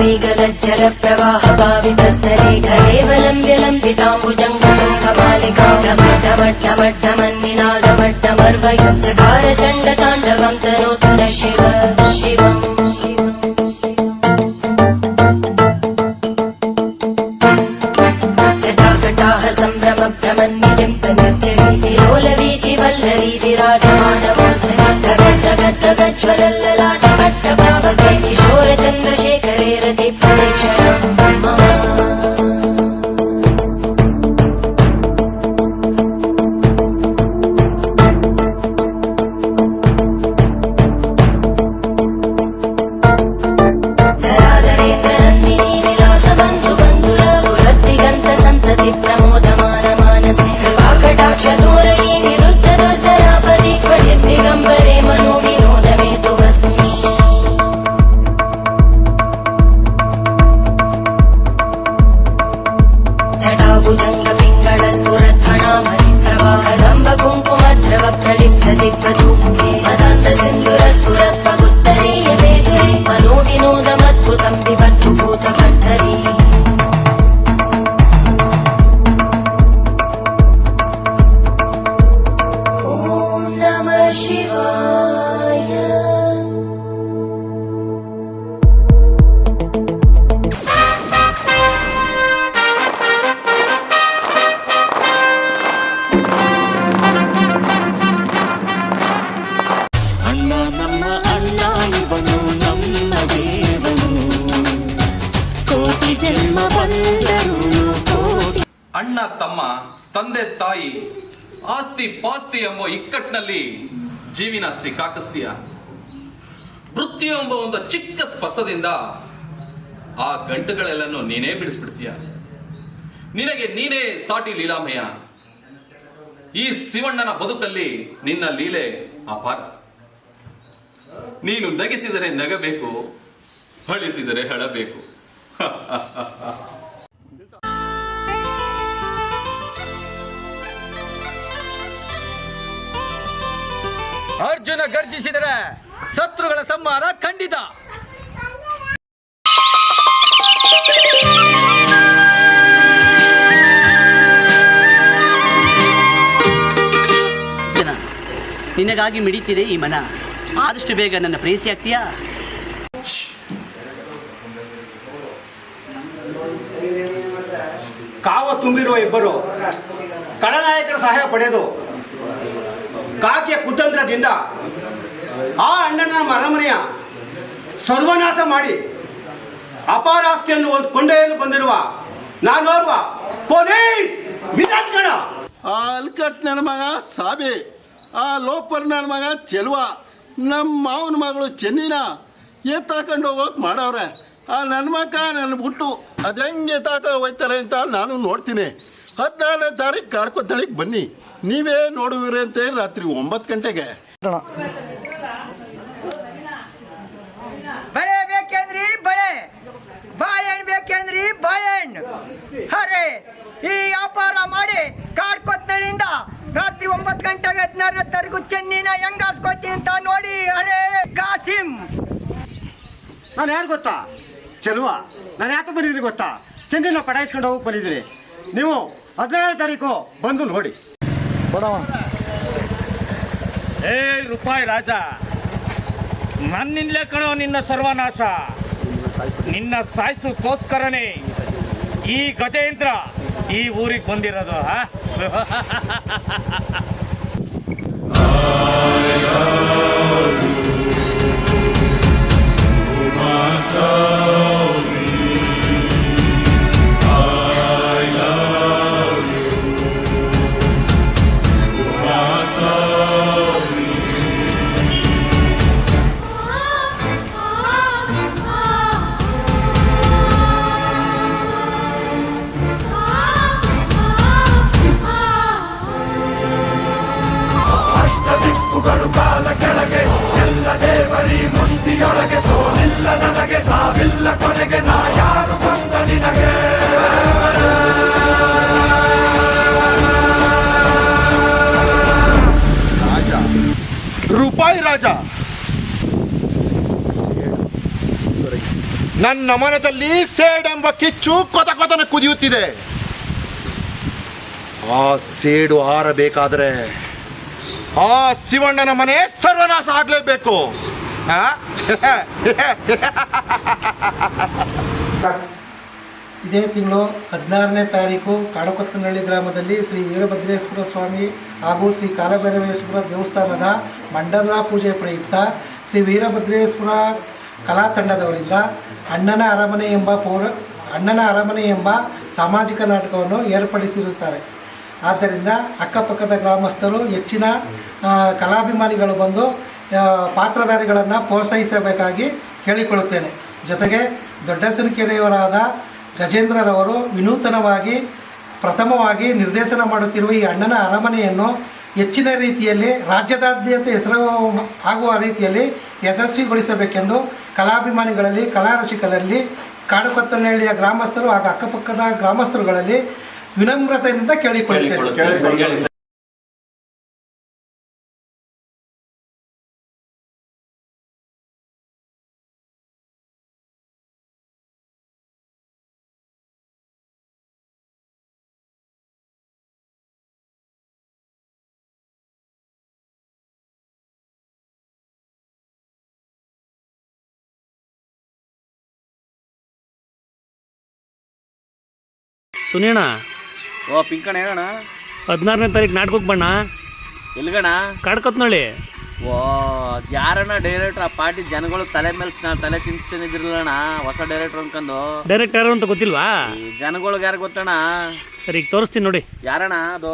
वेगलज्जल प्रवाह पावितस्तरे घरेवलम्ब्य लम्बिताम्बुजङ्गतुङ्गमालिकां डमड्डमड्डमड्डमन्निनादमड्डमर्वयुञ्चकार चण्डताण्डवं तनोतु न शिव शिवम् शिवम् ಅಣ್ಣ, ತಮ್ಮ, ತಂದೆ, ತಾಯಿ, ಆಸ್ತಿ, ಪಾಸ್ತಿ ಎಂಬ ಇಕ್ಕಟ್ಟಿನಲ್ಲಿ ಜೀವಿನ ಸಿಕ್ಕಾಕಿಸ್ತೀಯ. ಮೃತ್ಯು ಎಂಬ ಒಂದು ಚಿಕ್ಕ ಸ್ಪರ್ಶದಿಂದ ಆ ಗಂಟುಗಳೆಲ್ಲನೂ ನೀನೇ ಬಿಡಿಸ್ಬಿಡ್ತೀಯ. ನಿನಗೆ ನೀನೇ ಸಾಟಿ ಲೀಲಾಮಯ ಈ ಶಿವಣ್ಣನ ಬದುಕಲ್ಲಿ ನಿನ್ನ ಲೀಲೆ ಅಪಾರ. ನೀನು ನಗಿಸಿದರೆ ನಗಬೇಕು, ಹಳಿಸಿದರೆ ಹಳಬೇಕು. ಅರ್ಜುನ ಗರ್ಜಿಸಿದರೆ ಶತ್ರುಗಳ ಸಂಹಾರ ಖಂಡಿತ. ನಿನಗಾಗಿ ಮಿಡಿತಿದೆ ಈ ಮನ. ಆದಷ್ಟು ಬೇಗ ನನ್ನ ಪ್ರೇಸಿ ಆಗ್ತೀಯಾ? ಕಾವ ತುಂಬಿರುವ ಇಬ್ಬರು ಕಳನಾಯಕರ ಸಹಾಯ ಪಡೆದು ಕಾಕಿಯ ಕುತಂತ್ರದಿಂದ ಆ ಅಣ್ಣನ ಅರಮನೆಯ ಸರ್ವನಾಶ ಮಾಡಿ ಅಪಾರಾಸ್ತಿಯನ್ನು ಒಂದು ಕೊಂಡೊಯ್ಯಲು ಬಂದಿರುವ ನಾನೋರ್ವ ಪೊಲೀಸ್ ವಿಧಾನಗಣ ಆ ಅಲ್ಕಟ್ ನನ್ನ ಮಗ ಸಾಬಿ, ಆ ಲೋಪರ್ ನನ್ನ ಮಗ ಚೆಲುವ, ನಮ್ಮ ಮಾವನ ಮಗಳು ಚೆನ್ನಿನ ಎತ್ತಾಕೊಂಡು ಹೋಗೋಕೆ ಮಾಡವ್ರೆ. ಆ ನನ್ನ ಮಗ ನನ್ನ ಬಿಟ್ಟು ಅದು ಹೆಂಗೆ ಎತ್ತಾಕ ಹೋಯ್ತಾರೆ ಅಂತ ನಾನು ನೋಡ್ತೀನಿ. ಹದಿನಾರನೇ ತಾರೀಕು ಕಾಡ್ಕೊತಳಿಗೆ ಬನ್ನಿ. ನೀವೇ ನೋಡುವಿರಿ ಅಂತ ಹೇಳಿ ರಾತ್ರಿ ಒಂಬತ್ತು ಗಂಟೆಗೆ. ಬಳೆ ಬೇಕೇಂದ್ರಿ ಬಳೆ. ಬಾಳೆಹಣ್ಣು ಬೇಕೇಂದ್ರಿ ಬಾಳೆಹಣ್ಣು. ಅರೆ ಈ ವ್ಯಾಪಾರ ಮಾಡಿ ಕಾಡ್ಕೊತ್ನಳ್ಳಿಂದ ರಾತ್ರಿ ಒಂಬತ್ತು ಗಂಟೆಗೆ ಹದಿನಾರನೇ ತಾರೀಕು ಚೆನ್ನಿನ ಹೆಂಗಾರ್ಸ್ಕೊತೀನಿ ಅಂತ ನೋಡಿ ಅರೆ ಕಾಸಿಂ. ನಾನು ಯಾರು ಗೊತ್ತಾ? ಚೆಲುವ. ನಾನು ಯಾಕೆ ಬಂದಿದ್ರಿ ಗೊತ್ತಾ? ಚೆನ್ನಿನ ಪಟಾಯಿಸ್ಕೊಂಡು ಹೋಗಿ ಬಂದಿದ್ರಿ. ನೀವು ಹದಿನೈದು ತಾರೀಕು ಬಂದು ನೋಡಿ. ಏ ರೂಪಾಯಿ ರಾಜ ನನ್ನಿಂದಲೇ ಕಣೋ ನಿನ್ನ ಸರ್ವನಾಶ. ನಿನ್ನ ಸಾಯಿಸೋಕ್ಕೋಸ್ಕರನೇ ಈ ಗಜೇಂದ್ರ ಈ ಊರಿಗೆ ಬಂದಿರೋದು ಹಾ? ರಾಜ. ನನ್ನ ಮನದಲ್ಲಿ ಎಂಬ ಕಿಚ್ಚು ಕೊತ ಕೊತನ ಕುದಿಯುತ್ತಿದೆ. ಆ ಸೇಡು ಬೇಕಾದರೆ ಆ ಶಿವಣ್ಣನ ಮನೆ ಸರ್ವನಾಶ ಆಗಲೇಬೇಕು. ಇದೇ ತಿಂಗಳು ಹದಿನಾರನೇ ತಾರೀಕು ಕಾಡಕೊತ್ತನಹಳ್ಳಿ ಗ್ರಾಮದಲ್ಲಿ ಶ್ರೀ ವೀರಭದ್ರೇಶ್ವರ ಸ್ವಾಮಿ ಹಾಗೂ ಶ್ರೀ ಕಾಲಭೈರವೇಶ್ವರ ದೇವಸ್ಥಾನದ ಮಂಡಲ ಪೂಜೆ ಪ್ರಯುಕ್ತ ಶ್ರೀ ವೀರಭದ್ರೇಶ್ವರ ಕಲಾ ತಂಡದವರಿಂದ ಅಣ್ಣನ ಅರಮನೆ ಎಂಬ ಪೌರ, ಅಣ್ಣನ ಅರಮನೆ ಎಂಬ ಸಾಮಾಜಿಕ ನಾಟಕವನ್ನು ಏರ್ಪಡಿಸಿರುತ್ತಾರೆ. ಆದ್ದರಿಂದ ಅಕ್ಕಪಕ್ಕದ ಗ್ರಾಮಸ್ಥರು ಹೆಚ್ಚಿನ ಕಲಾಭಿಮಾನಿಗಳು ಬಂದು ಪಾತ್ರಧಾರಿಗಳನ್ನು ಪ್ರೋತ್ಸಾಹಿಸಬೇಕಾಗಿ ಕೇಳಿಕೊಳ್ಳುತ್ತೇನೆ. ಜೊತೆಗೆ ದೊಡ್ಡಸನಕೆರೆಯವರಾದ ಗಜೇಂದ್ರರವರು ವಿನೂತನವಾಗಿ, ಪ್ರಥಮವಾಗಿ ನಿರ್ದೇಶನ ಮಾಡುತ್ತಿರುವ ಈ ಅಣ್ಣನ ಅರಮನೆಯನ್ನು ಹೆಚ್ಚಿನ ರೀತಿಯಲ್ಲಿ, ರಾಜ್ಯದಾದ್ಯಂತ ಹೆಸರು ಆಗುವ ರೀತಿಯಲ್ಲಿ ಯಶಸ್ವಿಗೊಳಿಸಬೇಕೆಂದು ಕಲಾಭಿಮಾನಿಗಳಲ್ಲಿ, ಕಲಾ ರಸಿಕರಲ್ಲಿ, ಕಾಡುಕೊತ್ತನಹಳ್ಳಿಯ ಗ್ರಾಮಸ್ಥರು ಹಾಗೂ ಅಕ್ಕಪಕ್ಕದ ಗ್ರಾಮಸ್ಥರುಗಳಲ್ಲಿ ವಿನಮ್ರತೆಯಿಂದ ಕೇಳಿಕೊಳ್ಳುತ್ತೇನೆ ಸುನೀಣ? ಓ ಪಿಂಕಣ ಹೇಳೋಣ ಹದಿನಾರನೇ ತಾರೀಕು ನಾಟಕಕ್ಕೆ ಬಣ್ಣ. ಎಲ್ಗಣ ಕಾಡ್ಕೊತ್ನಳ್ಳಿ. ಓ ಯಾರಣ್ಣ ಡೈರೆಕ್ಟರ್ ಆ ಪಾರ್ಟಿ ಜನಗಳು ತಲೆ ಮೇಲೆ ನಾ ತಲೆ ಅಣ್ಣ ಹೊಸ ಡೈರೆಕ್ಟರ್ ಅನ್ಕೊಂಡು ಡೈರೆಕ್ಟ್ ಯಾರು ಅಂತ ಗೊತ್ತಿಲ್ವಾ? ಜನಗಳ್ಗೆ ಜನಗಳಿಗೆ ಯಾರು ಗೊತ್ತಣ್ಣ? ಸರಿ ಈಗ ತೋರಿಸ್ತೀನಿ ನೋಡಿ. ಯಾರಣ್ಣ ಅದು?